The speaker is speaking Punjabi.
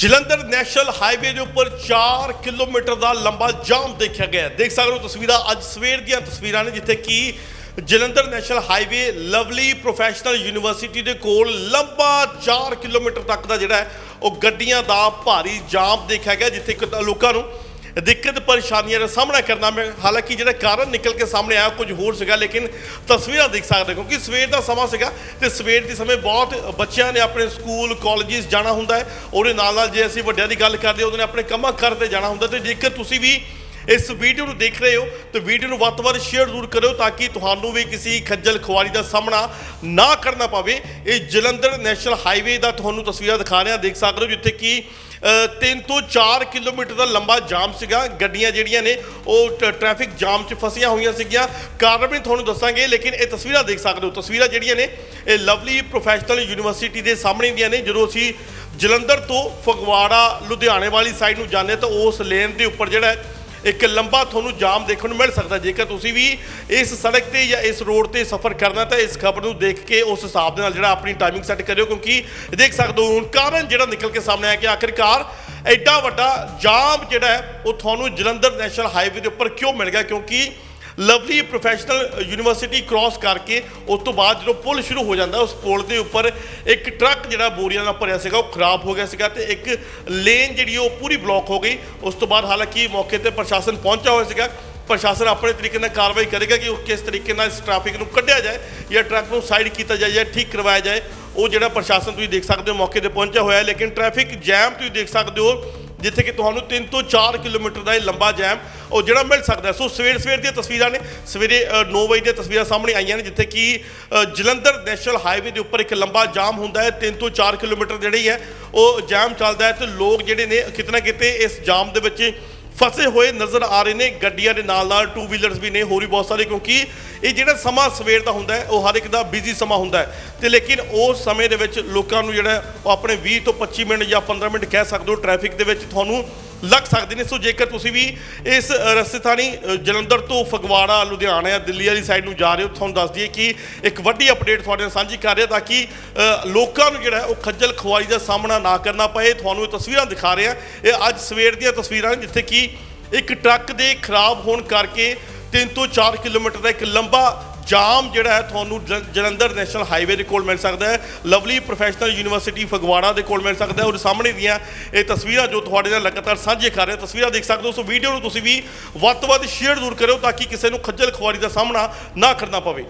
ਜਲੰਧਰ ਨੈਸ਼ਨਲ ਹਾਈਵੇ ਦੇ ਉੱਪਰ 4 ਕਿਲੋਮੀਟਰ ਦਾ ਲੰਬਾ ਜਾਮ ਦੇਖਿਆ ਗਿਆ ਦੇਖ ਸਕਦੇ ਹੋ ਤਸਵੀਰਾਂ, ਅੱਜ ਸਵੇਰ ਦੀਆਂ ਤਸਵੀਰਾਂ ਨੇ, ਜਿੱਥੇ ਕਿ Jalandhar national highway Lovely professional university ਦੇ ਕੋਲ ਲੰਬਾ 4 ਕਿਲੋਮੀਟਰ ਤੱਕ ਦਾ ਜਿਹੜਾ ਉਹ ਗੱਡੀਆਂ ਦਾ ਭਾਰੀ ਜਾਮ ਦੇਖਿਆ ਗਿਆ, ਜਿੱਥੇ ਕਿ ਲੋਕਾਂ ਨੂੰ ਦਿੱਕਤ ਪਰੇਸ਼ਾਨੀਆਂ ਦਾ ਸਾਹਮਣਾ ਕਰਨਾ ਮੈਂ ਹਾਲਾਂਕਿ ਜਿਹੜਾ ਕਾਰਨ ਨਿਕਲ ਕੇ ਸਾਹਮਣੇ ਆਇਆ, ਕੁਝ ਹੋਰ ਸੀਗਾ, ਲੇਕਿਨ ਤਸਵੀਰਾਂ ਦੇਖ ਸਕਦੇ ਕਿਉਂਕਿ ਸਵੇਰ ਦਾ ਸਮਾਂ ਸੀਗਾ ਤੇ ਸਵੇਰ ਦੇ ਸਮੇਂ ਬਹੁਤ ਬੱਚਿਆਂ ਨੇ ਆਪਣੇ ਸਕੂਲ ਕਾਲਜਿਸ ਜਾਣਾ ਹੁੰਦਾ ਹੈ। ਉਹਦੇ ਨਾਲ ਨਾਲ ਜੇ ਅਸੀਂ ਵੱਡਿਆਂ ਦੀ ਗੱਲ ਕਰਦੇ ਉਹਦੇ ਨੇ ਆਪਣੇ ਕੰਮਾਂ ਕਰਦੇ ਜਾਣਾ ਹੁੰਦਾ ਤੇ ਜੇਕਰ ਤੁਸੀਂ ਵੀ ਇਸ ਵੀਡੀਓ ਨੂੰ ਦੇਖ ਰਹੇ ਹੋ, ਤਾਂ ਵੀਡੀਓ ਨੂੰ ਵੱਧ ਤੋਂ ਵੱਧ ਸ਼ੇਅਰ ਜ਼ਰੂਰ ਕਰਿਓ ਤਾਂ ਕਿ ਤੁਹਾਨੂੰ ਵੀ ਕਿਸੇ ਖੱਜਲ ਖੁਆਰੀ ਦਾ ਸਾਹਮਣਾ ਨਾ ਕਰਨਾ ਪਵੇ। ਇਹ ਜਲੰਧਰ ਨੈਸ਼ਨਲ ਹਾਈਵੇ ਦਾ ਤੁਹਾਨੂੰ ਤਸਵੀਰਾਂ ਦਿਖਾ ਰਿਹਾ ਦੇਖ ਸਕਦੇ ਹੋ ਜਿੱਥੇ ਕਿ 3 ਤੋਂ 4 ਕਿਲੋਮੀਟਰ ਦਾ ਲੰਬਾ ਜਾਮ ਸੀਗਾ। ਗੱਡੀਆਂ ਜਿਹੜੀਆਂ ਨੇ, ਉਹ ਟ- ਟ੍ਰੈਫਿਕ ਜਾਮ 'ਚ ਫਸੀਆਂ ਹੋਈਆਂ ਸੀਗੀਆਂ। ਕਾਰਨ ਵੀ ਤੁਹਾਨੂੰ ਦੱਸਾਂਗੇ, ਲੇਕਿਨ ਇਹ ਤਸਵੀਰਾਂ ਦੇਖ ਸਕਦੇ ਹੋ। ਤਸਵੀਰਾਂ ਜਿਹੜੀਆਂ ਨੇ, ਇਹ ਲਵਲੀ ਪ੍ਰੋਫੈਸ਼ਨਲ ਯੂਨੀਵਰਸਿਟੀ ਦੇ ਸਾਹਮਣੇ ਦੀਆਂ ਨੇ। ਜਦੋਂ ਅਸੀਂ ਜਲੰਧਰ ਤੋਂ ਫਗਵਾੜਾ, ਲੁਧਿਆਣੇ ਵਾਲੀ ਸਾਈਡ ਨੂੰ ਜਾਂਦੇ ਤਾਂ ਉਸ ਲੇਨ ਦੇ ਉੱਪਰ ਜਿਹੜਾ ਇੱਕ ਲੰਬਾ ਤੁਹਾਨੂੰ ਜਾਮ ਦੇਖਣ ਨੂੰ ਮਿਲ ਸਕਦਾ ਜੇਕਰ ਤੁਸੀਂ ਵੀ ਇਸ ਸੜਕ ਤੇ ਜਾਂ ਇਸ ਰੋਡ ਤੇ ਸਫ਼ਰ ਕਰਨਾ ਤਾਂ ਇਸ ਖਬਰ ਨੂੰ ਦੇਖ ਕੇ ਉਸ ਹਿਸਾਬ ਦੇ ਨਾਲ ਜਿਹੜਾ ਆਪਣੀ ਟਾਈਮਿੰਗ ਸੈੱਟ ਕਰਿਓ, ਕਿਉਂਕਿ ਦੇਖ ਸਕਦੇ ਹੋ ਹੁਣ ਕਾਰਨ ਜਿਹੜਾ ਨਿਕਲ ਕੇ ਸਾਹਮਣੇ ਆਇਆ ਕਿ ਆਖਿਰਕਾਰ ਐਡਾ ਵੱਡਾ ਜਾਮ ਜਿਹੜਾ ਉਹ ਤੁਹਾਨੂੰ ਜਲੰਧਰ ਨੈਸ਼ਨਲ ਹਾਈਵੇ ਦੇ ਉੱਪਰ ਕਿਉਂ ਮਿਲ ਗਿਆ? ਕਿਉਂਕਿ ਲਵਲੀ ਪ੍ਰੋਫੈਸ਼ਨਲ ਯੂਨੀਵਰਸਿਟੀ ਕ੍ਰਾਸ ਕਰਕੇ ਉਸ ਤੋਂ ਬਾਅਦ ਜਦੋਂ ਪੁਲ ਸ਼ੁਰੂ ਹੋ ਜਾਂਦਾ, ਉਸ ਪੁਲ ਦੇ ਉੱਪਰ ਇੱਕ ਟਰੱਕ ਜਿਹੜਾ ਬੋਰੀਆਂ ਨਾਲ ਭਰਿਆ ਸੀਗਾ, ਉਹ ਖਰਾਬ ਹੋ ਗਿਆ ਸੀਗਾ ਤੇ ਇੱਕ ਲੇਨ ਜਿਹੜੀ ਉਹ ਪੂਰੀ ਬਲੌਕ ਹੋ ਗਈ। ਉਸ ਤੋਂ ਬਾਅਦ ਹਾਲਾਂਕਿ ਮੌਕੇ ਤੇ ਪ੍ਰਸ਼ਾਸਨ ਪਹੁੰਚਿਆ ਹੋਇਆ ਸੀਗਾ। ਪ੍ਰਸ਼ਾਸਨ ਆਪਣੇ ਤਰੀਕੇ ਨਾਲ ਕਾਰਵਾਈ ਕਰੇਗਾ ਕਿ ਉਹ ਕਿਸ ਤਰੀਕੇ ਨਾਲ ਇਸ ਟ੍ਰੈਫਿਕ ਨੂੰ ਕੱਢਿਆ ਜਾਏ ਜਾਂ ਟਰੱਕ ਨੂੰ ਸਾਈਡ ਕੀਤਾ ਜਾਏ ਜਾਂ ਠੀਕ ਕਰਵਾਇਆ ਜਾਏ। ਉਹ ਜਿਹੜਾ ਪ੍ਰਸ਼ਾਸਨ ਤੁਸੀਂ ਦੇਖ ਸਕਦੇ ਹੋ, ਮੌਕੇ ਤੇ ਪਹੁੰਚਿਆ ਹੋਇਆ ਹੈ, ਲੇਕਿਨ ਟ੍ਰੈਫਿਕ ਜੈਮ ਤੁਸੀਂ ਦੇਖ ਸਕਦੇ ਹੋ। ਜਿੱਥੇ ਕਿ ਤੁਹਾਨੂੰ 3 ਤੋਂ 4 ਕਿਲੋਮੀਟਰ ਦਾ ਇਹ ਲੰਬਾ ਜੈਮ ਉਹ ਜਿਹੜਾ ਮਿਲ ਸਕਦਾ ਸੋ ਸਵੇਰ ਸਵੇਰ ਦੀਆਂ ਤਸਵੀਰਾਂ ਨੇ ਸਵੇਰੇ ਅ, 9 ਵਜੇ ਦੀਆਂ ਤਸਵੀਰਾਂ ਸਾਹਮਣੇ ਆਈਆਂ ਨੇ ਜਿੱਥੇ ਕਿ ਜਲੰਧਰ ਨੈਸ਼ਨਲ ਹਾਈਵੇ ਦੇ ਉੱਪਰ ਇੱਕ ਲੰਬਾ ਜਾਮ ਹੁੰਦਾ ਹੈ। 3 ਤੋਂ 4 ਕਿਲੋਮੀਟਰ ਜਿਹੜੀ ਹੈ ਉਹ ਜਾਮ ਚੱਲਦਾ ਹੈ ਤੇ ਲੋਕ ਜਿਹੜੇ ਨੇ ਕਿਤੇ ਨਾ ਕਿਤੇ ਇਸ ਜਾਮ ਦੇ ਵਿੱਚ ਫਸੇ ਹੋਏ ਨਜ਼ਰ ਆ ਰਹੇ ਨੇ। ਗੱਡੀਆਂ ਦੇ ਨਾਲ ਨਾਲ ਟੂ ਵੀਲਰਸ ਵੀ ਨੇ ਹੋਰ ਵੀ ਬਹੁਤ ਸਾਰੇ ਕਿਉਂਕਿ ਇਹ ਜਿਹੜਾ ਸਮਾਂ ਸਵੇਰ ਦਾ ਹੁੰਦਾ ਹੈ, ਉਹ ਹਰ ਇੱਕ ਦਾ ਬਿਜ਼ੀ ਸਮਾਂ ਹੁੰਦਾ ਹੈ। ਤੇ ਲੇਕਿਨ ਉਸ ਸਮੇਂ ਦੇ ਵਿੱਚ ਲੋਕਾਂ ਨੂੰ ਜਿਹੜਾ ਉਹ ਆਪਣੇ 20 ਤੋਂ 25 ਮਿੰਟ ਜਾਂ 15 ਮਿੰਟ ਕਹਿ ਸਕਦੇ ਹੋ ਟ੍ਰੈਫਿਕ ਦੇ ਵਿੱਚ ਤੁਹਾਨੂੰ ਲੱਗ ਸਕਦੇ ਨੇ। ਸੋ ਜੇਕਰ ਤੁਸੀਂ ਵੀ ਇਸ ਰਸਤੇ ਥਾਣੀ ਜਲੰਧਰ ਤੋਂ ਫਗਵਾੜਾ, ਲੁਧਿਆਣਾ ਜਾਂ ਦਿੱਲੀ ਵਾਲੀ ਸਾਈਡ ਨੂੰ ਜਾ ਰਹੇ ਹੋ, ਤੁਹਾਨੂੰ ਦੱਸ ਦਈਏ ਕਿ ਇੱਕ ਵੱਡੀ ਅਪਡੇਟ ਤੁਹਾਡੇ ਨਾਲ ਸਾਂਝੀ ਕਰ ਰਿਹਾ ਤਾਂ ਕਿ ਲੋਕਾਂ ਨੂੰ ਜਿਹੜਾ ਉਹ ਖੱਜਲ ਖੁਆਰੀ ਦਾ ਸਾਹਮਣਾ ਨਾ ਕਰਨਾ ਪਏ। ਤੁਹਾਨੂੰ ਇਹ ਤਸਵੀਰਾਂ ਦਿਖਾ ਰਿਹਾ। ਇਹ ਅੱਜ ਸਵੇਰ ਦੀਆਂ ਤਸਵੀਰਾਂ ਨੇ, ਜਿੱਥੇ ਕਿ ਇੱਕ ਟਰੱਕ ਦੇ ਖਰਾਬ ਹੋਣ ਕਰਕੇ 3 ਤੋਂ 4 ਕਿਲੋਮੀਟਰ ਦਾ ਇੱਕ ਲੰਬਾ ਜਾਮ ਜਿਹੜਾ ਹੈ ਤੁਹਾਨੂੰ ਜ- ਜਲੰਧਰ ਨੈਸ਼ਨਲ ਹਾਈਵੇ ਦੇ ਕੋਲ ਮਿਲ ਸਕਦਾ ਹੈ। ਲਵਲੀ ਪ੍ਰੋਫੈਸ਼ਨਲ ਯੂਨੀਵਰਸਿਟੀ ਫਗਵਾੜਾ ਦੇ ਕੋਲ ਮਿਲ ਸਕਦਾ ਹੈ ਔਰ ਸਾਹਮਣੇ ਦੀਆਂ ਇਹ ਤਸਵੀਰਾਂ ਜੋ ਤੁਹਾਡੇ ਨਾਲ ਲਗਾਤਾਰ ਸਾਂਝੇ ਕਰ ਰਹੇ ਤਸਵੀਰਾਂ ਦੇਖ ਸਕਦੇ ਹੋ। ਸੋ ਵੀਡੀਓ ਨੂੰ ਤੁਸੀਂ ਵੀ ਵੱਧ ਤੋਂ ਵੱਧ ਸ਼ੇਅਰ ਜ਼ਰੂਰ ਕਰਿਓ ਤਾਂ ਕਿ ਕਿਸੇ ਨੂੰ ਖੱਜਲ ਖੁਆਰੀ ਦਾ ਸਾਹਮਣਾ ਨਾ ਕਰਨਾ ਪਵੇ।